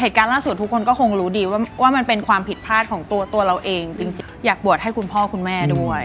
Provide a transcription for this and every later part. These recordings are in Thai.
เหตุการณ์ล่าสุดทุกคนก็คงรู้ดีว่าว่ามันเป็นความผิดพลาดของตัวตัวเราเองจริงๆอยากบวชให้คุณพ่อคุณแม่ด้วย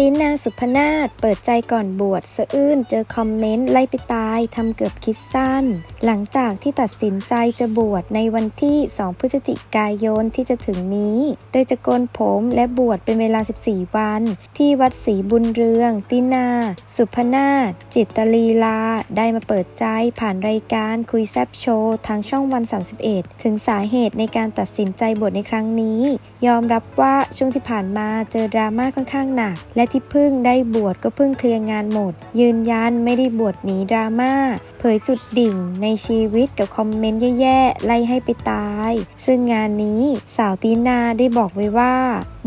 ตีนาสุพนาถเปิดใจก่อนบวชสะอื้นเจอคอมเมนต์ไล่ไปตายทำเกือบคิดสั้น หลังจากที่ตัดสินใจจะบวชในวันที่ 2 พฤศจิกายนที่จะถึงนี้ โดยจะโกนผมและบวชเป็นเวลา 14 วัน ที่วัดศรีบุญเรือง ตินา สุพนาถจิตตลีลา ได้มาเปิดใจผ่านรายการคุยแซบโชว์ทางช่องวัน 31 ถึงสาเหตุในการตัดสินใจบวชในครั้งนี้ ยอมรับว่าช่วงที่ผ่านมาเจอดราม่าค่อนข้างหนักและที่เพิ่งได้บวชก็เพิ่งเคลียร์งานหมด ยืนยันไม่ได้บวชหนีดราม่าเผยจุดดิ่งในชีวิตกับคอมเมนต์แย่ๆ ไล่ให้ไปตาย ซึ่งงานนี้สาวตีนาได้บอกไว้ว่า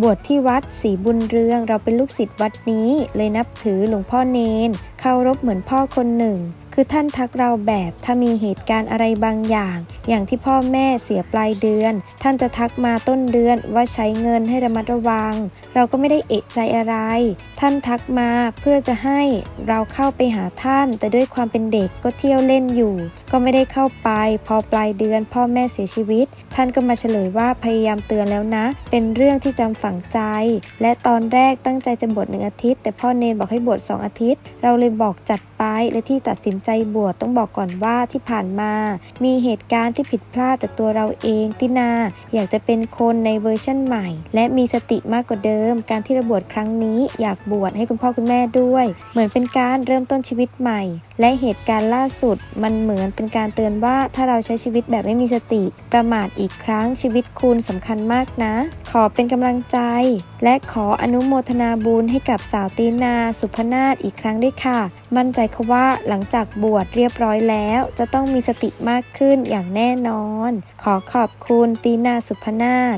บวชที่วัดศรีบุญเรืองเราเป็นลูกศิษย์วัดนี้ เลยนับถือหลวงพ่อเนนเคารพเหมือนพ่อคนหนึ่ง คือท่านทักเราแบบถ้ามีเหตุการณ์อะไรบางอย่าง อย่างที่พ่อแม่เสียปลายเดือน ท่านจะทักมาต้นเดือนว่าใช้เงินให้ระมัดระวัง เราก็ไม่ได้เอะใจอะไร ท่านทักมาเพื่อจะให้เราเข้าไปหาท่าน แต่ด้วยความเป็นเด็กก็เที่ยวเล่นอยู่ ก็ไม่ได้เข้าไป พอปลายเดือนพ่อแม่เสียชีวิต ท่านก็มาเฉลยว่าพยายามเตือนแล้วนะ เป็นเรื่องที่จำฝังใจ และตอนแรกตั้งใจจะบวชหนึ่งอาทิตย์ แต่พ่อเนนบอกให้บวชสองอาทิตย์ เราเลยบอกจัดไปและที่ตัดสินใจบวชต้องบอกก่อนว่าที่ผ่านมา มีเหตุการณ์ที่ผิดพลาดจากตัวเราเองตินา อยากจะเป็นคนในเวอร์ชั่นใหม่ และมีสติมากกว่าเดิม การที่เราบวชครั้งนี้ อยากบวชให้คุณพ่อคุณแม่ด้วย เหมือนเป็นการเริ่มต้นชีวิตใหม่ และเหตุการณ์ล่าสุดมันเหมือนเป็นการเตือนว่าถ้าเราใช้ชีวิตแบบไม่มีสติ ประมาทอีกครั้งชีวิตคุณสำคัญมากนะ ขอเป็นกำลังใจ และขออนุโมทนาบุญให้กับสาวตีนา สุพนาถอีกครั้งด้วยค่ะ มั่นใจค่ะว่าหลังจากบวชเรียบร้อยแล้ว จะต้องมีสติมากขึ้นอย่างแน่นอน ขอขอบคุณตีนาสุพนาถ